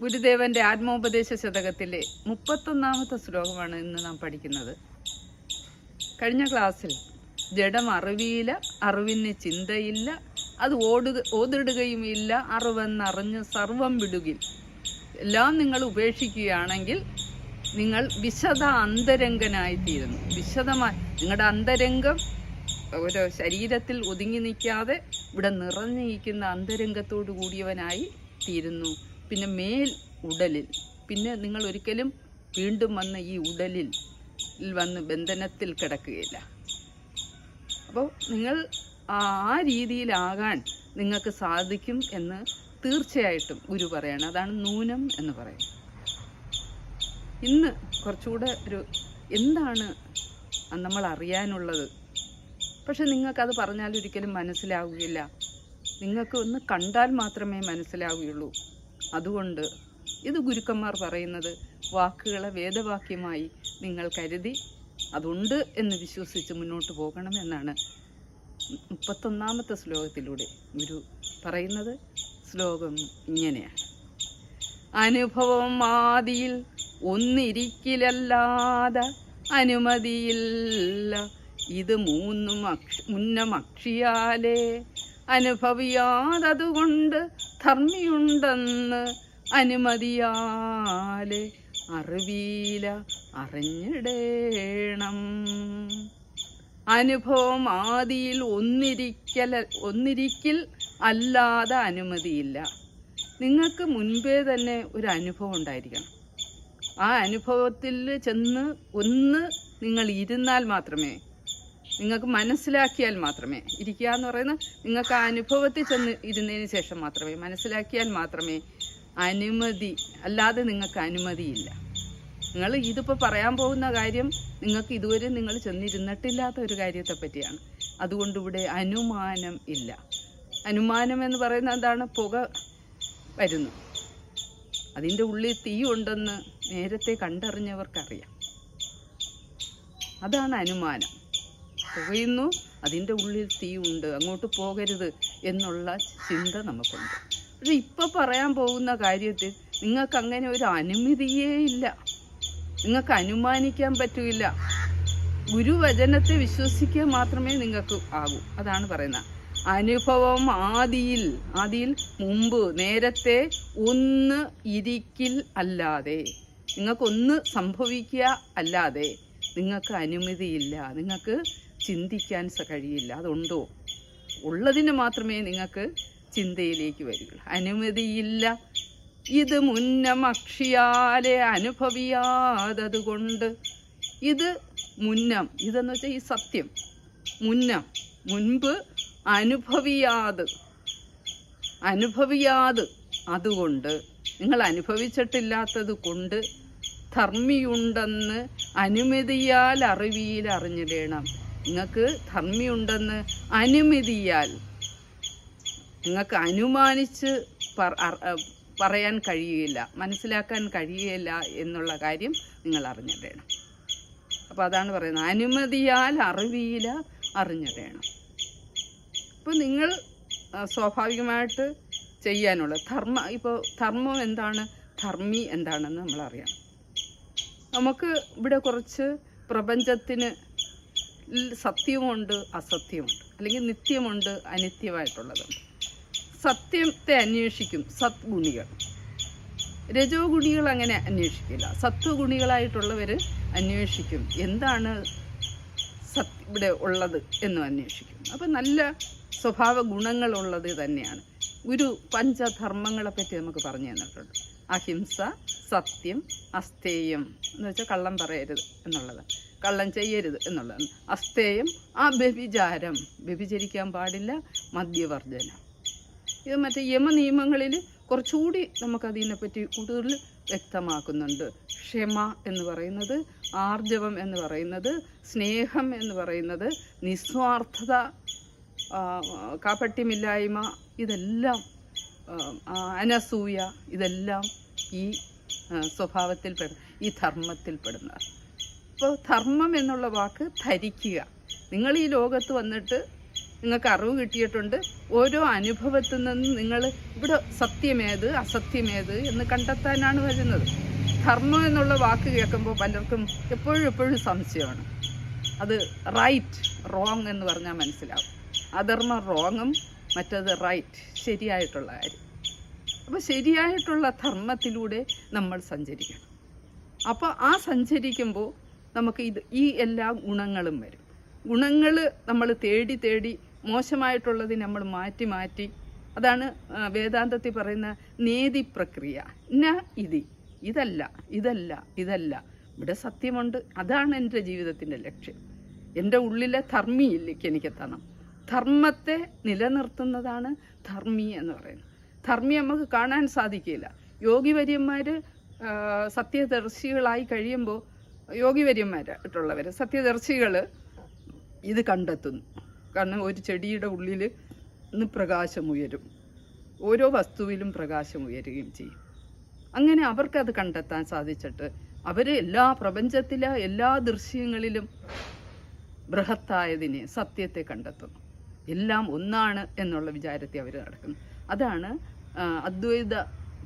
ഗുരുദേവന്റെ ആത്മോപദേശ ശതകത്തിലെ മുപ്പത്തൊന്നാമത്തെ ശ്ലോകമാണ് ഇന്ന് നാം പഠിക്കുന്നത്. കഴിഞ്ഞ ക്ലാസ്സിൽ ജഡം അറിവിയില്ല അറിവിന് ചിന്തയില്ല അത് ഓടുക ഓതിടുകയും ഇല്ല അറിവെന്നറിഞ്ഞ് സർവം വിടുകിൽ. എല്ലാം നിങ്ങൾ ഉപേക്ഷിക്കുകയാണെങ്കിൽ നിങ്ങൾ വിശദ അന്തരംഗനായിത്തീരുന്നു. വിശദമായി നിങ്ങളുടെ അന്തരംഗം ഒരു ശരീരത്തിൽ ഒതുങ്ങി നിൽക്കാതെ ഇവിടെ നിറഞ്ഞിരിക്കുന്ന അന്തരംഗത്തോടു കൂടിയവനായി തീരുന്നു പിന്നെ മേൽ ഉടലിൽ. പിന്നെ നിങ്ങൾ ഒരിക്കലും വീണ്ടും വന്ന് ഈ ഉടലിൽ വന്ന് ബന്ധനത്തിൽ കിടക്കുകയില്ല. അപ്പോൾ നിങ്ങൾ ആ രീതിയിലാകാൻ നിങ്ങൾക്ക് സാധിക്കും എന്ന് തീർച്ചയായിട്ടും ഗുരു പറയാണ്. അതാണ് നൂനം എന്ന് പറയുന്നത്. ഇന്ന് കുറച്ചുകൂടെ ഒരു എന്താണ് നമ്മൾ അറിയാനുള്ളത്? പക്ഷെ നിങ്ങൾക്കത് പറഞ്ഞാൽ ഒരിക്കലും മനസ്സിലാവുകയില്ല. നിങ്ങൾക്ക് ഒന്ന് കണ്ടാൽ മാത്രമേ മനസ്സിലാവുകയുള്ളൂ. അതുകൊണ്ട് ഇത് ഗുരുക്കന്മാർ പറയുന്നത് വാക്കുകളെ വേദവാക്യമായി നിങ്ങൾ കരുതി അതുണ്ട് എന്ന് വിശ്വസിച്ച് മുന്നോട്ട് പോകണമെന്നാണ് മുപ്പത്തൊന്നാമത്തെ ശ്ലോകത്തിലൂടെ ഗുരു പറയുന്നത്. ശ്ലോകം ഇങ്ങനെയാണ്. അനുഭവം ആദിയിൽ ഒന്നിരിക്കലല്ലാതെ അനുമതിയില്ല. ഇത് മൂന്നും അക്ഷ മുന്നമക്ഷിയാലേ അനുഭവിയാതതുകൊണ്ട് ധർമ്മിയുണ്ടെന്ന് അനുമതിയാലെ അറിവീല അറിഞ്ഞിടേണം. അനുഭവം ആദിയിൽ ഒന്നിരിക്കൽ ഒന്നിരിക്കൽ അല്ലാതെ അനുമതിയില്ല. നിങ്ങൾക്ക് മുൻപേ തന്നെ ഒരു അനുഭവം ഉണ്ടായിരിക്കണം. ആ അനുഭവത്തിൽ ചെന്ന് ഒന്ന് നിങ്ങൾ ഇരുന്നാൽ മാത്രമേ നിങ്ങൾക്ക് മനസ്സിലാക്കിയാൽ മാത്രമേ ഇരിക്കുക എന്ന് പറയുന്നത് നിങ്ങൾക്ക് അനുഭവത്തിൽ ചെന്ന് ഇരുന്നതിന് ശേഷം മാത്രമേ മനസ്സിലാക്കിയാൽ മാത്രമേ അനുമതി അല്ലാതെ നിങ്ങൾക്ക് അനുമതിയില്ല. നിങ്ങൾ ഇതിപ്പോൾ പറയാൻ പോകുന്ന കാര്യം നിങ്ങൾക്ക് ഇതുവരെ നിങ്ങൾ ചെന്നിരുന്നിട്ടില്ലാത്ത ഒരു കാര്യത്തെ പറ്റിയാണ് അതുകൊണ്ട് ഇവിടെ അനുമാനം ഇല്ല. അനുമാനം എന്ന് പറയുന്നത് എന്താണ്? പുക വരുന്നു. അതിന്റെ ഉള്ളിൽ തീ ഉണ്ടെന്ന് നേരത്തെ കണ്ടറിഞ്ഞവർക്കറിയാം. അതാണ് അനുമാനം. പുകയുന്നു അതിന്റെ ഉള്ളിൽ തീ ഉണ്ട് അങ്ങോട്ട് പോകരുത് എന്നുള്ള ചിന്ത നമുക്കുണ്ട്. പക്ഷെ ഇപ്പൊ പറയാൻ പോകുന്ന കാര്യത്തിൽ നിങ്ങൾക്ക് അങ്ങനെ ഒരു അനുമതിയേ ഇല്ല. നിങ്ങൾക്ക് അനുമാനിക്കാൻ പറ്റില്ല. ഗുരുവചനത്തെ വിശ്വസിക്കുക മാത്രമേ നിങ്ങൾക്ക് ആകൂ. അതാണ് പറയുന്നത്. അനുഭവം ആദിയിൽ ആദിയിൽ മുമ്പ് നേരത്തെ ഒന്ന് ഇരിക്കിൽ അല്ലാതെ നിങ്ങൾക്കൊന്ന് സംഭവിക്കുക അല്ലാതെ നിങ്ങൾക്ക് അനുമതിയില്ല. നിങ്ങൾക്ക് ചിന്തിക്കാൻ കഴിയില്ല. അതുണ്ടോ? ഉള്ളതിന് മാത്രമേ നിങ്ങൾക്ക് ചിന്തയിലേക്ക് വരികയുള്ളൂ. അനുമതിയില്ല. ഇത് മുന്നമക്ഷിയാലെ അനുഭവിയാതതുകൊണ്ട് ഇത് മുന്നം ഇതെന്ന് വെച്ചാൽ ഈ സത്യം. മുന്നം മുൻപ് അനുഭവിയാത് അനുഭവിയാത് അതുകൊണ്ട് നിങ്ങൾ അനുഭവിച്ചിട്ടില്ലാത്തത് കൊണ്ട് ധർമ്മിയുണ്ടെന്ന് അനുമതിയാൽ അറിവിയിൽ അറിഞ്ഞിടണം. നിങ്ങൾക്ക് ധർമ്മിയുണ്ടെന്ന് അനുമതിയാൽ നിങ്ങൾക്ക് അനുമാനിച്ച് പറയാൻ കഴിയുകയില്ല മനസ്സിലാക്കാൻ കഴിയുകയില്ല എന്നുള്ള കാര്യം നിങ്ങൾ അറിഞ്ഞിടേണം അപ്പോൾ അതാണ് പറയുന്നത്. അനുമതിയാൽ അറിവിയില അറിഞ്ഞിടേണം അപ്പോൾ നിങ്ങൾ സ്വാഭാവികമായിട്ട് ചെയ്യാനുള്ള ധർമ്മ ഇപ്പോൾ ധർമ്മം എന്താണ്? ധർമ്മി എന്താണെന്ന് നമ്മൾ അറിയണം നമുക്ക് ഇവിടെ കുറച്ച് പ്രപഞ്ചത്തിന് ൽ സത്യമുണ്ട് അസത്യമുണ്ട് അല്ലെങ്കിൽ നിത്യമുണ്ട് അനിത്യമായിട്ടുള്ളതുണ്ട് സത്യത്തെ അന്വേഷിക്കും സദ്ഗുണികൾ. രജോ ഗുണികൾ അങ്ങനെ അന്വേഷിക്കില്ല. സത്വഗുണികളായിട്ടുള്ളവർ അന്വേഷിക്കും. എന്താണ് സത് ഇവിടെ ഉള്ളത് എന്നും അന്വേഷിക്കും. അപ്പം നല്ല സ്വഭാവ ഗുണങ്ങളുള്ളത് തന്നെയാണ്. ഒരു പഞ്ചധർമ്മങ്ങളെപ്പറ്റി നമുക്ക് പറഞ്ഞു തന്നിട്ടുണ്ട്. അഹിംസ സത്യം അസ്തേയം എന്ന് വെച്ചാൽ കള്ളം പറയരുത് എന്നുള്ളത്. കള്ളം ചെയ്യരുത് എന്നുള്ളത്. അസ്തേയം ആ വ്യഭിചാരം വ്യഭിചരിക്കാൻ പാടില്ല മദ്യവർജന. ഇത് മറ്റേ യമനിയമങ്ങളിൽ കുറച്ചുകൂടി നമുക്കതിനെപ്പറ്റി കൂടുതൽ വ്യക്തമാക്കുന്നുണ്ട്. ക്ഷമ എന്ന് പറയുന്നത് ആർജവം എന്ന് പറയുന്നത് സ്നേഹം എന്ന് പറയുന്നത് നിസ്വാർത്ഥത കാപ്പട്യമില്ലായ്മ ഇതെല്ലാം അനസൂയ ഇതെല്ലാം ഈ ആ, സ്വഭാവത്തിൽ പെട ഈ ധർമ്മത്തിൽ പെടുന്നതാണ് അപ്പോൾ ധർമ്മം എന്നുള്ള വാക്ക് ധരിക്കുക. നിങ്ങൾ ഈ ലോകത്ത് വന്നിട്ട് നിങ്ങൾക്ക് അറിവ് കിട്ടിയിട്ടുണ്ട്. ഓരോ അനുഭവത്തിൽ നിന്ന് നിങ്ങൾ ഇവിടെ സത്യമേത് അസത്യമേത് എന്ന് കണ്ടെത്താനാണ് വരുന്നത്. ധർമ്മം എന്നുള്ള വാക്ക് കേൾക്കുമ്പോൾ പലർക്കും എപ്പോഴും എപ്പോഴും സംശയമാണ്. അത് റൈറ്റ് റോങ് എന്ന് പറഞ്ഞാൽ മനസ്സിലാവും. അധർമ്മം റോങ്ങും മറ്റത് റൈറ്റ് ശരിയായിട്ടുള്ള കാര്യം. അപ്പോൾ ശരിയായിട്ടുള്ള ധർമ്മത്തിലൂടെ നമ്മൾ സഞ്ചരിക്കണം. അപ്പോൾ ആ സഞ്ചരിക്കുമ്പോൾ നമുക്ക് ഇത് ഈ എല്ലാ ഗുണങ്ങളും വരും. ഗുണങ്ങൾ നമ്മൾ തേടി തേടി മോശമായിട്ടുള്ളത് നമ്മൾ മാറ്റി മാറ്റി അതാണ് വേദാന്തത്തിൽ പറയുന്ന നേതി പ്രക്രിയ. ന ഇതി. ഇതല്ല ഇതല്ല ഇതല്ല. ഇവിടെ സത്യമുണ്ട്. അതാണ് എന്റെ ജീവിതത്തിന്റെ ലക്ഷ്യം. എന്റെ ഉള്ളിലെ ധർമ്മിയില്ലേക്ക് എനിക്ക് എത്തണം. ധർമ്മത്തെ നിലനിർത്തുന്നതാണ് ധർമ്മി എന്ന് പറയുന്നത്. ധർമ്മി നമുക്ക് കാണാൻ സാധിക്കില്ല. യോഗിവര്യന്മാർ സത്യദർശികളായി കഴിയുമ്പോൾ യോഗിവര്യന്മാരായിട്ടുള്ളവർ സത്യദർശികൾ ഇത് കണ്ടെത്തുന്നു. കാരണം ഒരു ചെടിയുടെ ഉള്ളിൽ നിന്ന് പ്രകാശമുയരും. ഓരോ വസ്തുവിലും പ്രകാശം ഉയരുകയും ചെയ്യും. അങ്ങനെ അവർക്കത് കണ്ടെത്താൻ സാധിച്ചിട്ട് അവർ എല്ലാ പ്രപഞ്ചത്തിലെ എല്ലാ ദൃശ്യങ്ങളിലും ബൃഹത്തായതിനെ സത്യത്തെ കണ്ടെത്തുന്നു. എല്ലാം ഒന്നാണ് എന്നുള്ള വിചാരത്തെ അവർ നടക്കുന്നു. അതാണ് അദ്വൈത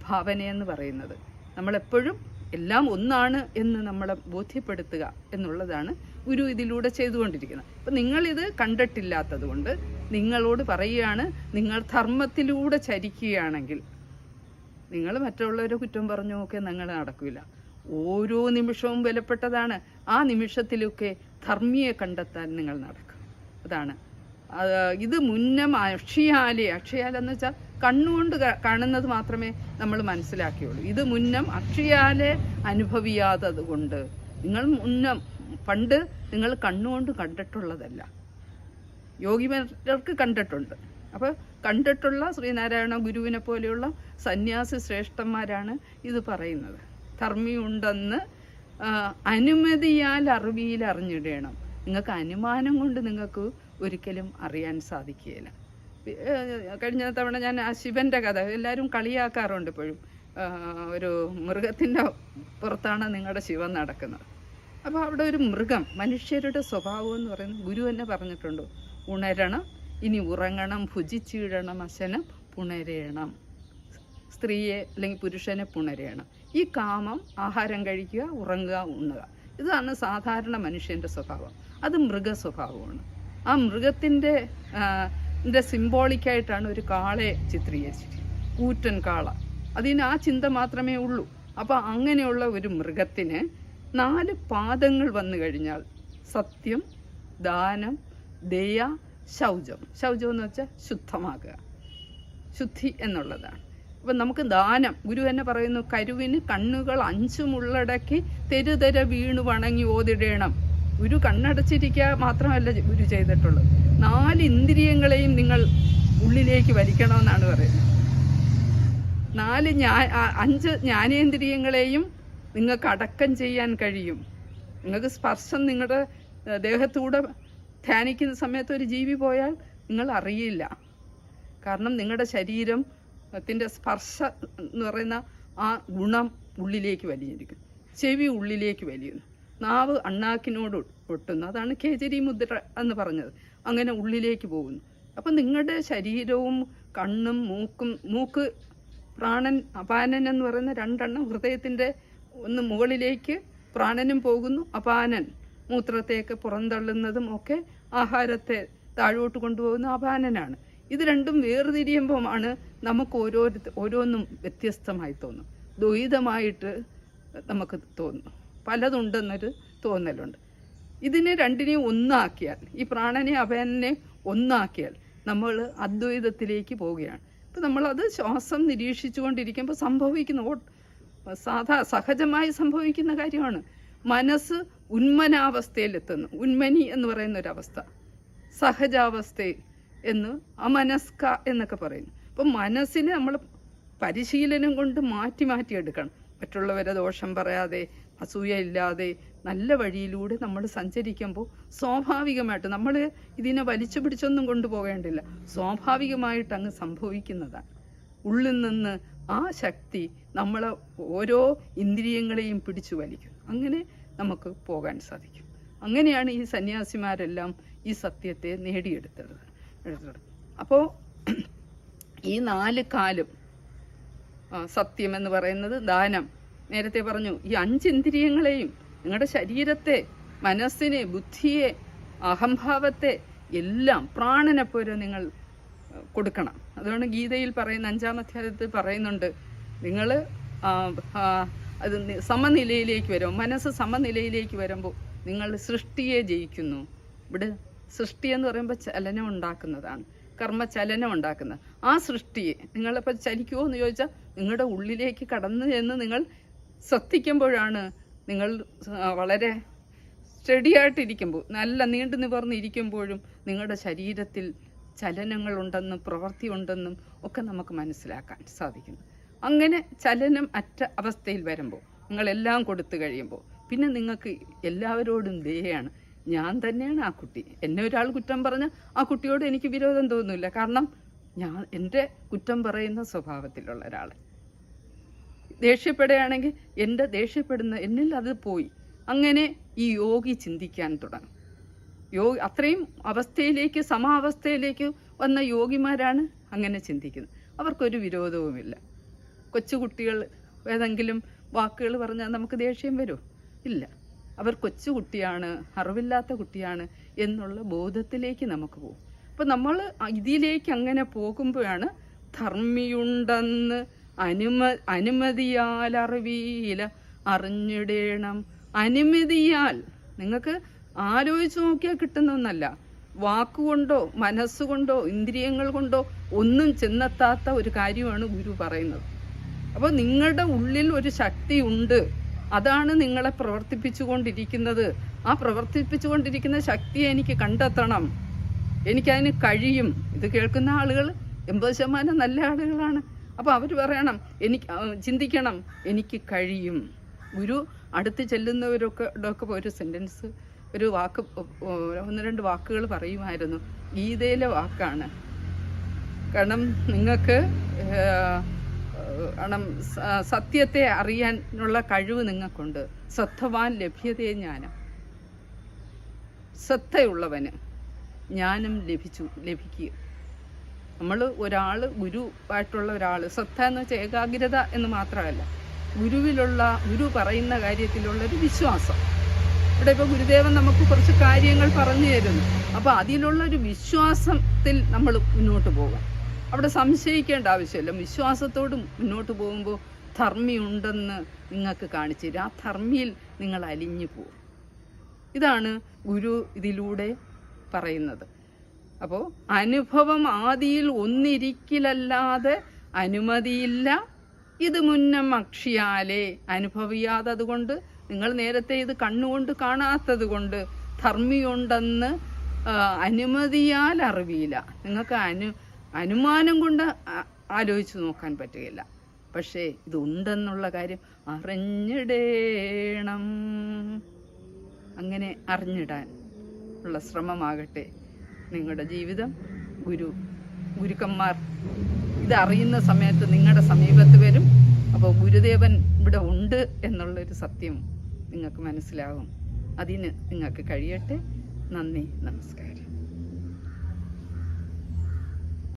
ഭാവനയെന്ന് പറയുന്നത്. നമ്മളെപ്പോഴും എല്ലാം ഒന്നാണ് എന്ന് നമ്മളെ ബോധ്യപ്പെടുത്തുക എന്നുള്ളതാണ് ഗുരു ഇതിലൂടെ ചെയ്തുകൊണ്ടിരിക്കുന്നത്. അപ്പം നിങ്ങളിത് കണ്ടിട്ടില്ലാത്തത് കൊണ്ട് നിങ്ങളോട് പറയുകയാണ് നിങ്ങൾ ധർമ്മത്തിലൂടെ ചരിക്കുകയാണെങ്കിൽ നിങ്ങൾ മറ്റുള്ളവരെ കുറ്റം പറഞ്ഞു ഒക്കെ നിങ്ങൾ നടക്കില്ല ഓരോ നിമിഷവും വിലപ്പെട്ടതാണ്. ആ നിമിഷത്തിലൊക്കെ ധർമ്മിയെ കണ്ടെത്താൻ നിങ്ങൾ നടക്കും അതാണ് അത് ഇത് മുന്നം അക്ഷിയാലി അക്ഷിയാല എന്ന് വെച്ചാൽ കണ്ണുകൊണ്ട് കാണുന്നത് മാത്രമേ നമ്മൾ മനസ്സിലാക്കിയുള്ളൂ. ഇത് മുന്നം അക്ഷിയാലെ അനുഭവിയാത്തത് കൊണ്ട് നിങ്ങൾ മുന്നം പണ്ട് നിങ്ങൾ കണ്ണുകൊണ്ട് കണ്ടിട്ടുള്ളതല്ല. യോഗിമാർക്ക് കണ്ടിട്ടുണ്ട്. അപ്പോൾ കണ്ടിട്ടുള്ള ശ്രീനാരായണ ഗുരുവിനെ പോലെയുള്ള സന്യാസി ശ്രേഷ്ഠന്മാരാണ് ഇത് പറയുന്നത്. ധർമ്മിയുണ്ടെന്ന് അനുമതിയാൽ അറിവിയിൽ അറിഞ്ഞിടണം. നിങ്ങൾക്ക് അനുമാനം കൊണ്ട് നിങ്ങൾക്ക് ഒരിക്കലും അറിയാൻ സാധിക്കുകയില്ല. കഴിഞ്ഞ തവണ ഞാൻ ആ ശിവന്റെ കഥ എല്ലാവരും കളിയാക്കാറുണ്ട് ഇപ്പോഴും. ഒരു മൃഗത്തിന്റെ പുറത്താണ് നിങ്ങളുടെ ശിവൻ നടക്കുന്നത്. അപ്പോൾ അവിടെ ഒരു മൃഗം മനുഷ്യരുടെ സ്വഭാവം എന്ന് പറയുന്നത് ഗുരു തന്നെ പറഞ്ഞിട്ടുണ്ട്. ഉണരണം ഇനി ഉറങ്ങണം ഭുജിച്ചിടണം അശനം പുണരേണം. സ്ത്രീയെ അല്ലെങ്കിൽ പുരുഷനെ പുണരേണം. ഈ കാമം ആഹാരം കഴിക്കുക ഉറങ്ങുക ഉണ്ണുക. ഇതാണ് സാധാരണ മനുഷ്യന്റെ സ്വഭാവം. അത് മൃഗ സ്വഭാവമാണ് ആ മൃഗത്തിന്റെ ന്റെ സിംബോളിക്കായിട്ടാണ് ഒരു കാളയെ ചിത്രീകരിച്ചിരിക്കുന്നത്. കൂറ്റൻ കാള. അതിന് ആ ചിന്ത മാത്രമേ ഉള്ളൂ. അപ്പോൾ അങ്ങനെയുള്ള ഒരു മൃഗത്തിന് നാല് പാദങ്ങൾ വന്നു കഴിഞ്ഞാൽ സത്യം ദാനം ദയ ശൗചം. ശൗചം എന്ന് വെച്ചാൽ ശുദ്ധമാകുക. ശുദ്ധി എന്നുള്ളതാണ്. അപ്പം നമുക്ക് ദാനം. ഗുരു തന്നെ പറയുന്നു കരുവിന് കണ്ണുകൾ അഞ്ചുമുള്ളടക്കി തെരുതെര വീണു വണങ്ങി ഓതിടേണം. ഗുരു കണ്ണടച്ചിരിക്കുക മാത്രമല്ല ഗുരു ചെയ്തിട്ടുള്ളത് നാല് ഇന്ദ്രിയങ്ങളെയും നിങ്ങൾ ഉള്ളിലേക്ക് വലിക്കണമെന്നാണ് പറയുന്നത്. നാല് ഞാ അഞ്ച് ജ്ഞാനേന്ദ്രിയങ്ങളെയും നിങ്ങൾക്ക് അടക്കം ചെയ്യാൻ കഴിയും. നിങ്ങൾക്ക് സ്പർശം നിങ്ങളുടെ ദേഹത്തൂടെ ധ്യാനിക്കുന്ന സമയത്ത് ഒരു ജീവി പോയാൽ നിങ്ങൾ അറിയില്ല. കാരണം നിങ്ങളുടെ ശരീരം ത്തിന്റെ സ്പർശ എന്ന് പറയുന്ന ആ ഗുണം ഉള്ളിലേക്ക് വലിയിരിക്കും ചെവി ഉള്ളിലേക്ക് വലിയുന്നു. നാവ് അണ്ണാക്കിനോട് ഒട്ടുന്നു. അതാണ് കേജരി മുദ്ര എന്ന് പറഞ്ഞത്. അങ്ങനെ ഉള്ളിലേക്ക് പോകുന്നു. അപ്പം നിങ്ങളുടെ ശരീരവും കണ്ണും മൂക്കും മൂക്ക് പ്രാണൻ അപാനൻ എന്ന് പറയുന്ന രണ്ടെണ്ണം ഹൃദയത്തിന്റെ ഒന്ന് മുകളിലേക്ക് പ്രാണനും പോകുന്നു. അപാനൻ മൂത്രത്തേക്ക് പുറന്തള്ളുന്നതും ഒക്കെ ആഹാരത്തെ താഴോട്ട് കൊണ്ടുപോകുന്ന അപാനനാണ്. ഇത് രണ്ടും വേർതിരിയുമ്പോഴാണ് നമുക്ക് ഓരോ ഓരോന്നും വ്യത്യസ്തമായി തോന്നും. ദ്വൈതമായിട്ട് നമുക്ക് തോന്നും. പലതുണ്ടെന്നൊരു തോന്നലുണ്ട്. ഇതിനെ രണ്ടിനെയും ഒന്നാക്കിയാൽ ഈ പ്രാണനെ അഭയനെ ഒന്നാക്കിയാൽ നമ്മൾ അദ്വൈതത്തിലേക്ക് പോവുകയാണ്. ഇപ്പം നമ്മളത് ശ്വാസം നിരീക്ഷിച്ചുകൊണ്ടിരിക്കുമ്പോൾ സംഭവിക്കുന്ന സാധാ സഹജമായി സംഭവിക്കുന്ന കാര്യമാണ്. മനസ്സ് ഉന്മനാവസ്ഥയിലെത്തുന്നു. ഉന്മനി എന്ന് പറയുന്ന ഒരവസ്ഥ സഹജാവസ്ഥയിൽ എന്ന് അമനസ്ക എന്നൊക്കെ പറയുന്നു. അപ്പം മനസ്സിനെ നമ്മൾ പരിശീലനം കൊണ്ട് മാറ്റി മാറ്റി എടുക്കണം. മറ്റുള്ളവരെ ദോഷം പറയാതെ അസൂയ ഇല്ലാതെ നല്ല വഴിയിലൂടെ നമ്മൾ സഞ്ചരിക്കുമ്പോൾ സ്വാഭാവികമായിട്ട് നമ്മൾ ഇതിനെ വലിച്ചു പിടിച്ചൊന്നും കൊണ്ടുപോകേണ്ടില്ല. സ്വാഭാവികമായിട്ട് അങ്ങ് സംഭവിക്കുന്നതാണ്. ഉള്ളിൽ നിന്ന് ആ ശക്തി നമ്മളെ ഓരോ ഇന്ദ്രിയങ്ങളെയും പിടിച്ചു വലിക്കും. അങ്ങനെ നമുക്ക് പോകാൻ സാധിക്കും. അങ്ങനെയാണ് ഈ സന്യാസിമാരെല്ലാം ഈ സത്യത്തെ നേടിയെടുത്തത്. എടുത്തത്. അപ്പോൾ ഈ നാല് കാലും സത്യം എന്ന് പറയുന്നത് ദാനം നേരത്തെ പറഞ്ഞു ഈ അഞ്ച് ഇന്ദ്രിയങ്ങളെയും നിങ്ങളുടെ ശരീരത്തെ മനസ്സിനെ ബുദ്ധിയെ അഹംഭാവത്തെ എല്ലാം പ്രാണനെ നിങ്ങൾ കൊടുക്കണം. അതുകൊണ്ട് ഗീതയിൽ പറയുന്ന അഞ്ചാം അധ്യായത്തിൽ പറയുന്നുണ്ട് നിങ്ങൾ അത് സമനിലയിലേക്ക് വരും മനസ്സ് സമനിലയിലേക്ക് വരുമ്പോൾ നിങ്ങൾ സൃഷ്ടിയെ ജയിക്കുന്നു. ഇവിടെ സൃഷ്ടി എന്ന് പറയുമ്പോൾ ചലനം ഉണ്ടാക്കുന്നതാണ് കർമ്മചലനം ഉണ്ടാക്കുന്നത്. ആ സൃഷ്ടിയെ നിങ്ങളിപ്പോൾ ചലിക്കുമോ എന്ന് ചോദിച്ചാൽ നിങ്ങളുടെ ഉള്ളിലേക്ക് കടന്നു ചെന്ന് നിങ്ങൾ ശ്രദ്ധിക്കുമ്പോഴാണ് നിങ്ങൾ വളരെ സ്റ്റഡി ആയിട്ടിരിക്കുമ്പോൾ നല്ല നീണ്ടു നിവർന്നിരിക്കുമ്പോഴും നിങ്ങളുടെ ശരീരത്തിൽ ചലനങ്ങളുണ്ടെന്നും പ്രവൃത്തി ഉണ്ടെന്നും ഒക്കെ നമുക്ക് മനസ്സിലാക്കാൻ സാധിക്കുന്നു. അങ്ങനെ ചലനം അറ്റ അവസ്ഥയിൽ വരുമ്പോൾ നിങ്ങളെല്ലാം കൊടുത്തു കഴിയുമ്പോൾ പിന്നെ നിങ്ങൾക്ക് എല്ലാവരോടും ദയാണ് ഞാൻ തന്നെയാണ് ആ കുട്ടി. എന്നെ ഒരാൾ കുറ്റം പറഞ്ഞാൽ ആ കുട്ടിയോട് എനിക്ക് വിരോധം തോന്നുന്നില്ല കാരണം ഞാൻ എന്റെ കുറ്റം പറയുന്ന സ്വഭാവത്തിലുള്ള ഒരാൾ ദേഷ്യപ്പെടുകയാണെങ്കിൽ എന്റെ ദേഷ്യപ്പെടുന്ന എന്നിൽ അത് പോയി. അങ്ങനെ ഈ യോഗി ചിന്തിക്കാൻ തുടങ്ങും. യോഗി അത്രയും അവസ്ഥയിലേക്ക് സമാവസ്ഥയിലേക്ക് വന്ന യോഗിമാരാണ് അങ്ങനെ ചിന്തിക്കുന്നത്. അവർക്കൊരു വിരോധവുമില്ല. കൊച്ചുകുട്ടികൾ ഏതെങ്കിലും വാക്കുകൾ പറഞ്ഞാൽ നമുക്ക് ദേഷ്യം വരുമോ ഇല്ല. അവർ കൊച്ചുകുട്ടിയാണ് അറിവില്ലാത്ത കുട്ടിയാണ് എന്നുള്ള ബോധത്തിലേക്ക് നമുക്ക് പോകും. അപ്പം നമ്മൾ ഇതിലേക്ക് അങ്ങനെ പോകുമ്പോഴാണ് ധർമ്മിയുണ്ടെന്ന് അനുമ അനുമതിയാൽ അറിവീല അറിഞ്ഞിടേണം. അനുമതിയാൽ നിങ്ങൾക്ക് ആലോചിച്ച് നോക്കിയാൽ കിട്ടുന്നൊന്നല്ല വാക്കുകൊണ്ടോ മനസ്സുകൊണ്ടോ ഇന്ദ്രിയങ്ങൾ കൊണ്ടോ ഒന്നും ചെന്നെത്താത്ത ഒരു കാര്യമാണ് ഗുരു പറയുന്നത്. അപ്പോൾ നിങ്ങളുടെ ഉള്ളിൽ ഒരു ശക്തി ഉണ്ട്. അതാണ് നിങ്ങളെ പ്രവർത്തിപ്പിച്ചുകൊണ്ടിരിക്കുന്നത്. ആ പ്രവർത്തിപ്പിച്ചുകൊണ്ടിരിക്കുന്ന ശക്തിയെ എനിക്ക് കണ്ടെത്തണം. എനിക്കതിന് കഴിയും. ഇത് കേൾക്കുന്ന ആളുകൾ എൺപത് ശതമാനം നല്ല ആളുകളാണ്. അപ്പോൾ അവർ പറയണം എനിക്ക് ചിന്തിക്കണം എനിക്ക് കഴിയും. ഗുരു അടുത്ത് ചെല്ലുന്നവരൊക്കെ ഒക്കെ ഒരു സെന്റൻസ് ഒരു വാക്ക് ഒന്ന് രണ്ട് വാക്കുകൾ പറയുമായിരുന്നു. ഗീതയിലെ വാക്കാണ്. കാരണം നിങ്ങൾക്ക് കാരണം സത്യത്തെ അറിയാനുള്ള കഴിവ് നിങ്ങൾക്കുണ്ട്. സത്വവാൻ ലഭ്യതയെ ജ്ഞാനം. സത്തയുള്ളവന് ജ്ഞാനം ലഭിച്ചു ലഭിക്കുക. നമ്മൾ ഒരാൾ ഗുരു ആയിട്ടുള്ള ഒരാൾ ശ്രദ്ധ എന്ന് വെച്ചാൽ ഏകാഗ്രത എന്ന് മാത്രമല്ല ഗുരുവിലുള്ള ഗുരു പറയുന്ന കാര്യത്തിലുള്ള ഒരു വിശ്വാസം. ഇവിടെ ഇപ്പോൾ ഗുരുദേവൻ നമുക്ക് കുറച്ച് കാര്യങ്ങൾ പറഞ്ഞു തരുന്നു. അപ്പോൾ അതിലുള്ള ഒരു വിശ്വാസത്തിൽ നമ്മൾ മുന്നോട്ട് പോകാം. അവിടെ സംശയിക്കേണ്ട ആവശ്യമില്ല. വിശ്വാസത്തോട് മുന്നോട്ട് പോകുമ്പോൾ ധർമ്മിയുണ്ടെന്ന് നിങ്ങൾക്ക് കാണിച്ചു തരും ആ ധർമ്മിയിൽ നിങ്ങൾ അലിഞ്ഞു പോകും. ഇതാണ് ഗുരു ഇതിലൂടെ പറയുന്നത്. അപ്പോൾ അനുഭവം ആദിയിൽ ഒന്നിരിക്കലല്ലാതെ അനുമതിയില്ല. ഇത് മുന്നം അക്ഷിയാലേ അനുഭവിയാതത് കൊണ്ട് നിങ്ങൾ നേരത്തെ ഇത് കണ്ണുകൊണ്ട് കാണാത്തത് കൊണ്ട് ധർമ്മിയുണ്ടെന്ന് അനുമതിയാൽ അറിവിയില്ല നിങ്ങൾക്ക് അനു അനുമാനം കൊണ്ട് ആലോചിച്ച് നോക്കാൻ പറ്റുകയില്ല. പക്ഷേ ഇതുണ്ടെന്നുള്ള കാര്യം അറിഞ്ഞിടേണം. അങ്ങനെ അറിഞ്ഞിടാൻ ഉള്ള ശ്രമമാകട്ടെ. നിങ്ങളുടെ ജീവിതം. ഗുരു ഗുരുക്കന്മാർ ഇതറിയുന്ന സമയത്ത് നിങ്ങളുടെ സമീപത്ത് വരും. അപ്പോൾ ഗുരുദേവൻ ഇവിടെ ഉണ്ട് എന്നുള്ളൊരു സത്യം നിങ്ങൾക്ക് മനസ്സിലാകും അതിന് നിങ്ങൾക്ക് കഴിയട്ടെ. നന്ദി നമസ്കാരം.